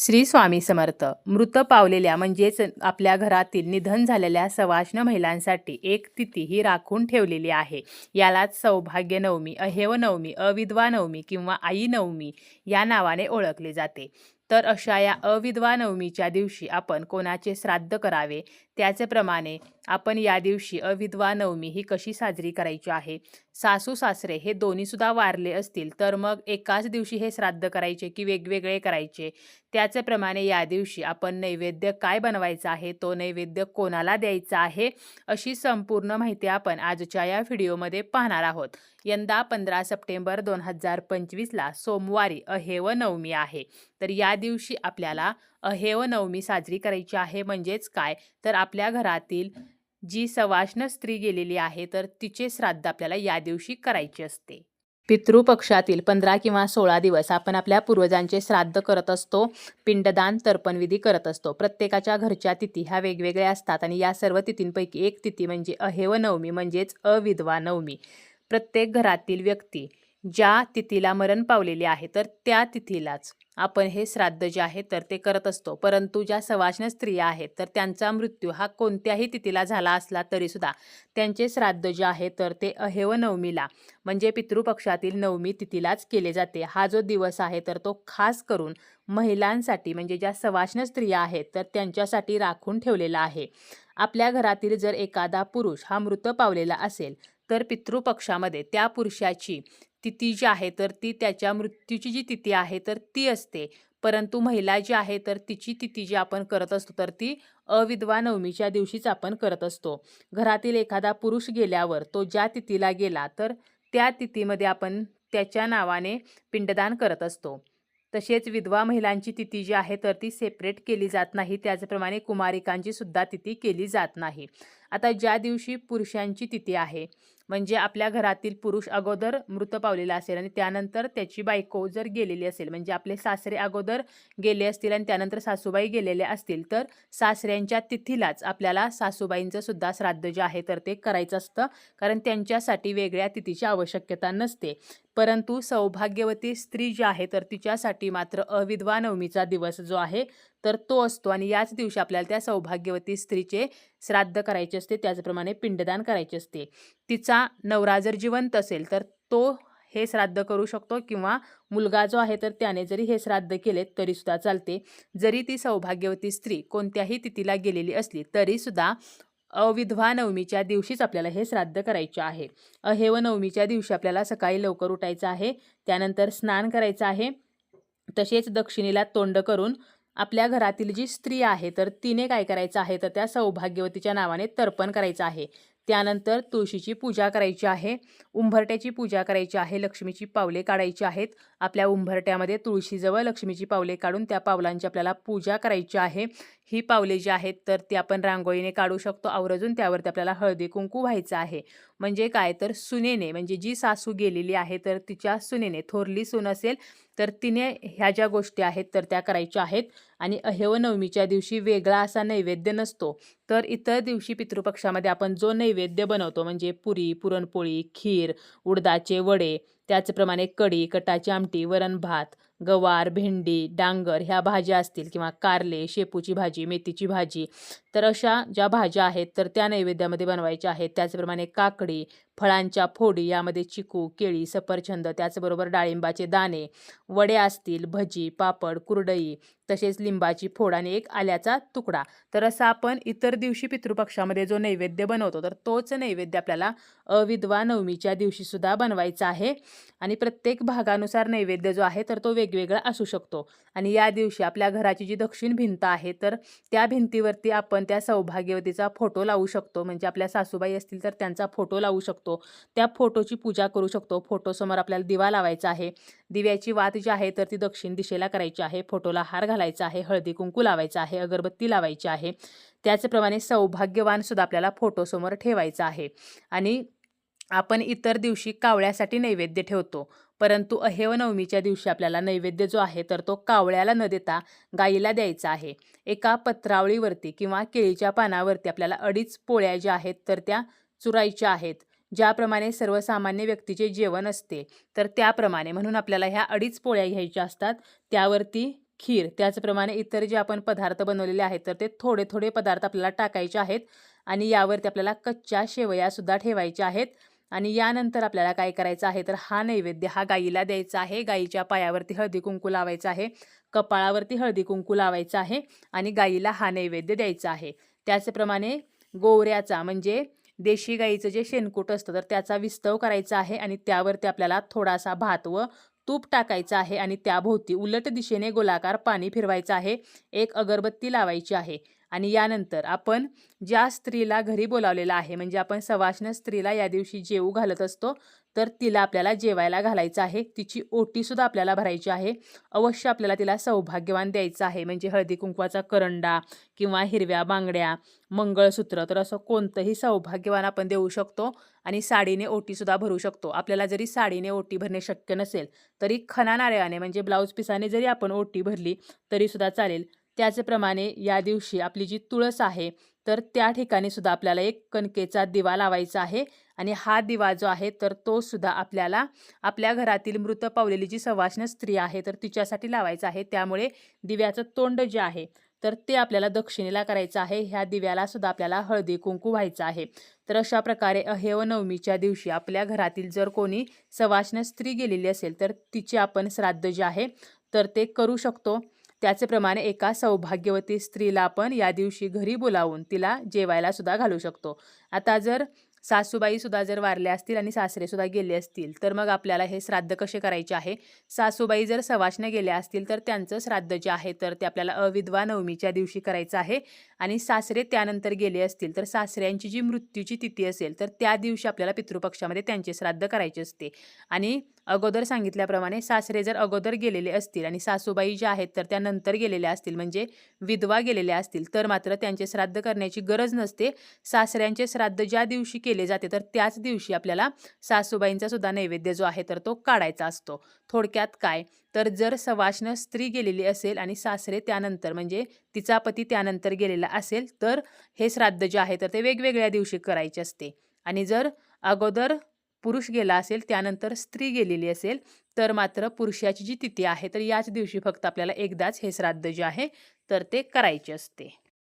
श्री स्वामी समर्थ. मृत पावलेल्या म्हणजेच आपल्या घरातील निधन झालेल्या सवाष्ण महिलांसाठी एक तिथी ही राखून ठेवलेली आहे. यालाच सौभाग्य नवमी अहेव नवमी अविधवा नवमी किंवा आई नवमी या नावाने ओळखले जाते. तर अशा या अविधवा नवमीच्या दिवशी आपण कोणाचे श्राद्ध करावे? त्याचप्रमाणे आपण या दिवशी अविधवा नवमी ही कशी साजरी करायची आहे? सासू सासरे हे दोन्हीसुद्धा वारले असतील तर मग एकाच दिवशी हे श्राद्ध करायचे की वेगवेगळे करायचे? त्याचप्रमाणे या दिवशी आपण नैवेद्य काय बनवायचा आहे? तो नैवेद्य कोणाला द्यायचा आहे? अशी संपूर्ण माहिती आपण आजच्या या व्हिडिओमध्ये पाहणार आहोत. यंदा पंधरा सप्टेंबर दोन हजार पंचवीसला सोमवारी अहेव नवमी आहे. तर या दिवशी आपल्याला अहेव नवमी साजरी करायची आहे म्हणजेच काय? तर आपल्या घरातील जी सवाष्ण स्त्री गेलेली आहे तर तिचे श्राद्ध आपल्याला या दिवशी करायचे असते. पितृपक्षातील पंधरा किंवा सोळा दिवस आपण आपल्या पूर्वजांचे श्राद्ध करत असतो पिंडदान तर्पणविधी करत असतो. प्रत्येकाच्या घरच्या तिथी ह्या वेगवेगळ्या असतात आणि या सर्व तिथींपैकी एक तिथी म्हणजे अहेव नवमी म्हणजेच अविधवा नवमी. प्रत्येक घरातील व्यक्ती ज्या तिथीला मरण पावलेले आहे तर त्या तिथीलाच. आपण हे श्राद्ध जे आहे तर ते करत असतो. परंतु ज्या सवाष्ण स्त्रिया आहेत तर त्यांचा मृत्यू हा कोणत्याही तिथीला झाला असला तरीसुद्धा त्यांचे श्राद्ध जे आहे तर ते अहेव नवमीला म्हणजे पितृपक्षातील नवमी तिथीलाच केले जाते. हा जो दिवस आहे तर तो खास करून महिलांसाठी म्हणजे ज्या सवाष्ण स्त्रिया आहेत तर त्यांच्यासाठी राखून ठेवलेला आहे. आपल्या घरातील जर एखादा पुरुष हा मृत पावलेला असेल तर पितृपक्षामध्ये त्या पुरुषाची तिथी जी आहे तर ती त्याच्या मृत्यूची जी तिथी आहे तर ती असते. परंतु महिला जी आहे तर तिची तिथी जी आपण करत असतो तर ती अविधवा नवमीच्या दिवशीच आपण करत असतो. घरातील एखादा पुरुष गेल्यावर तो ज्या तिथीला गेला तर त्या तिथीमध्ये आपण त्याच्या नावाने पिंडदान करत असतो. तसेच विधवा महिलांची तिथी जी आहे तर ती सेपरेट केली जात नाही. त्याचप्रमाणे कुमारिकांची सुद्धा तिथी केली जात नाही. आता ज्या दिवशी पुरुषांची तिथी आहे म्हणजे आपल्या घरातील पुरुष अगोदर मृत पावलेला असेल आणि त्यानंतर त्याची बायको जर गेलेली असेल म्हणजे आपले सासरे अगोदर गेले असतील आणि त्यानंतर सासूबाई गेलेल्या असतील तर सासऱ्यांच्या तिथीलाच आपल्याला सासूबाईंचं सुद्धा श्राद्ध जे आहे तर ते करायचं असतं. कारण त्यांच्यासाठी वेगळ्या तिथीची आवश्यकता नसते. परंतु सौभाग्यवती स्त्री जी आहे तर तिच्यासाठी मात्र अविधवा नवमीचा दिवस जो आहे तर तो असतो आणि याच दिवशी आपल्याला त्या सौभाग्यवती स्त्रीचे श्राद्ध करायचे असते. त्याचप्रमाणे पिंडदान करायचे असते. तिचा नवरा जर जिवंत असेल तर तो हे श्राद्ध करू शकतो किंवा मुलगा जो आहे तर त्याने जरी हे श्राद्ध केले तरीसुद्धा चालते. जरी ती सौभाग्यवती स्त्री कोणत्याही तिथीला गेलेली असली तरीसुद्धा अविधवा नवमीच्या दिवशीच आपल्याला हे श्राद्ध करायचे आहे. अहेव नवमीच्या दिवशी आपल्याला सकाळी लवकर उठायचं आहे. त्यानंतर स्नान करायचं आहे. तसेच दक्षिणेला तोंड करून आपल्या घरातील जी स्त्री आहे तर तिने काय करायचं आहे? तर त्या सौभाग्यवतीच्या नावाने तर्पण करायचं आहे. त्यानंतर तुळशीची पूजा करायची आहे उंबरट्याची पूजा करायची आहे लक्ष्मीची पावले काढायची आहेत. आपल्या उंबरट्यामध्ये तुळशीजवळ लक्ष्मीची पावले काढून त्या पावलांची आपल्याला पूजा करायची आहे. ही पावले जी आहेत तर ती आपण रांगोळीने काढू शकतो. आवर्जून त्यावरती आपल्याला हळदी कुंकू व्हायचं आहे. म्हणजे काय? तर सुनेने म्हणजे जी सासू गेलेली आहे तर तिच्या सुनेने थोरली सून असेल तर तिने ह्या ज्या गोष्टी आहेत तर त्या करायच्या आहेत. आणि अहेव नवमीच्या दिवशी वेगळा असा नैवेद्य नसतो. तर इतर दिवशी पितृपक्षामध्ये आपण जो नैवेद्य बनवतो म्हणजे पुरी पुरणपोळी खीर उडदाचे वडे त्याचप्रमाणे कढी कटाची आमटी वरण भात गवार भेंडी डांगर ह्या भाज्या असतील किंवा कारले शेपूची भाजी मेथीची भाजी. तर अशा ज्या भाज्या आहेत तर त्या नैवेद्यामध्ये बनवायच्या आहेत. त्याचप्रमाणे काकडी फळांच्या फोडी यामध्ये चिकू केळी सफरचंद त्याचबरोबर डाळिंबाचे दाणे वडे असतील भजी पापड कुरडई तसेच लिंबाची फोड आणि एक आल्याचा तुकडा. तर असं आपण इतर दिवशी पितृपक्षामध्ये जो नैवेद्य बनवतो तर तोच नैवेद्य आपल्याला अविधवा नवमीच्या दिवशीसुद्धा बनवायचा आहे. आणि प्रत्येक भागानुसार नैवेद्य जो आहे तर तो वेगवेगळा असू शकतो. आणि या दिवशी आपल्या घराची जी दक्षिण भिंत आहे तर त्या भिंतीवरती आपण त्या सौभाग्यवतीचा फोटो लावू शकतो. म्हणजे आपल्या सासूबाई असतील तर त्यांचा फोटो लावू शकतो. त्या फोटोची पूजा करू शकतो. फोटोसमोर आपल्याला दिवा लावायचा आहे. दिव्याची वात जी आहे तर ती दक्षिण दिशेला करायची आहे. फोटोला हार घालायचं आहे हळदी कुंकू लावायचा आहे अगरबत्ती लावायची आहे. त्याचप्रमाणे सौभाग्यवान सुद्धा आपल्याला फोटोसमोर ठेवायचा आहे. आणि आपण इतर दिवशी कावळ्यासाठी नैवेद्य ठेवतो. परंतु अहेव नवमीच्या दिवशी आपल्याला नैवेद्य जो आहे तर तो कावळ्याला न देता गाईला द्यायचा आहे. एका पत्रावळीवरती किंवा केळीच्या पानावरती आपल्याला अडीच पोळ्या ज्या आहेत तर त्या चुरायच्या आहेत. ज्याप्रमाणे सर्वसामान्य व्यक्तीचे जेवण असते तर त्याप्रमाणे म्हणून आपल्याला ह्या अडीच पोळ्या घ्यायच्या असतात. त्यावरती खीर त्याचप्रमाणे इतर जे आपण पदार्थ बनवलेले आहेत तर ते थोडे थोडे पदार्थ आपल्याला टाकायचे आहेत आणि यावरती आपल्याला कच्च्या शेवयासुद्धा ठेवायच्या आहेत आणि यानंतर आपल्याला काय करायचं आहे तर हा नैवेद्य हा गाईला द्यायचा आहे. गाईच्या पायावरती हळदी कुंकू लावायचं आहे कपाळावरती हळदी कुंकू लावायचं आहे आणि गाईला हा नैवेद्य द्यायचा आहे. त्याचप्रमाणे गोवऱ्याचा म्हणजे देशी गाईचं जे शेणकूट असतं तर त्याचा विस्तव करायचा आहे आणि त्यावरती आपल्याला थोडासा भात व तूप टाकायचं आहे आणि त्याभोवती उलट दिशेने गोलाकार पाणी फिरवायचं आहे. एक अगरबत्ती लावायची आहे. आणि यानंतर आपण ज्या स्त्रीला घरी बोलावलेलं आहे म्हणजे आपण सवाष्ण स्त्रीला या दिवशी जेवू घालत असतो तर तिला आपल्याला जेवायला घालायचं आहे. तिची ओटीसुद्धा आपल्याला भरायची आहे. अवश्य आपल्याला तिला सौभाग्यवान द्यायचं आहे. म्हणजे हळदी कुंकवाचा करंडा किंवा हिरव्या बांगड्या मंगळसूत्र तर असं कोणतंही सौभाग्यवान आपण देऊ शकतो आणि साडीने ओटीसुद्धा भरू शकतो. आपल्याला जरी साडीने ओटी भरणे शक्य नसेल तरी खना म्हणजे ब्लाऊज पिसाने जरी आपण ओटी भरली तरीसुद्धा चालेल. त्याचप्रमाणे या दिवशी आपली जी तुळस आहे तर त्या ठिकाणी सुद्धा आपल्याला एक कणकेचा दिवा लावायचा आहे. आणि हा दिवा जो आहे तर तो सुद्धा आपल्याला आपल्या घरातील मृत पावलेली जी सवाष्ण स्त्री आहे तर तिच्यासाठी लावायचा आहे. त्यामुळे दिव्याचं तोंड जे आहे तर ते आपल्याला दक्षिणेला करायचं आहे. ह्या दिव्याला सुद्धा आपल्याला हळदी कुंकू व्हायचं आहे. तर अशा प्रकारे अहेव नवमीच्या दिवशी आपल्या घरातील जर कोणी सवाष्ण स्त्री गेलेली असेल तर तिचे आपण श्राद्ध जे आहे तर ते करू शकतो. त्याचप्रमाणे एका सौभाग्यवती स्त्रीला आपण या दिवशी घरी बोलावून तिला जेवायला सुद्धा घालू शकतो. आता जर सासूबाईसुद्धा जर वारल्या असतील आणि सासरेसुद्धा गेले असतील तर मग आपल्याला हे श्राद्ध कसे करायचे आहे? सासूबाई जर सवाष्ण गेल्या असतील तर त्यांचं श्राद्ध जे आहे तर ते आपल्याला अविधवा नवमीच्या दिवशी करायचं आहे. आणि सासरे त्यानंतर गेले असतील तर सासऱ्यांची जी मृत्यूची तिथी असेल तर त्या दिवशी आपल्याला पितृपक्षामध्ये त्यांचे श्राद्ध करायचे असते. आणि अगोदर सांगितल्याप्रमाणे सासरे जर अगोदर गेलेले असतील आणि सासूबाई ज्या आहेत तर त्या नंतर गेलेल्या असतील म्हणजे विधवा गेलेल्या असतील तर मात्र त्यांचे श्राद्ध करण्याची गरज नसते. सासऱ्यांचे श्राद्ध ज्या दिवशी केले जाते तर त्याच दिवशी आपल्याला सासूबाईंचा सुद्धा नैवेद्य जो आहे तर तो काढायचा असतो. थोडक्यात काय? तर जर सवाष्ण स्त्री गेलेली असेल आणि सासरे त्यानंतर म्हणजे तिचा पती त्यानंतर गेलेला असेल तर हे श्राद्ध जे आहे तर ते वेगवेगळ्या दिवशी करायचे असते. आणि जर अगोदर पुरुष गेला असेल त्यानंतर स्त्री गेलेली असेल तर मात्र पुरुषाची जी तिथी आहे तर याच दिवशी फक्त आपल्याला एकदाच हे श्राद्ध जे आहे तर ते करायचे असते.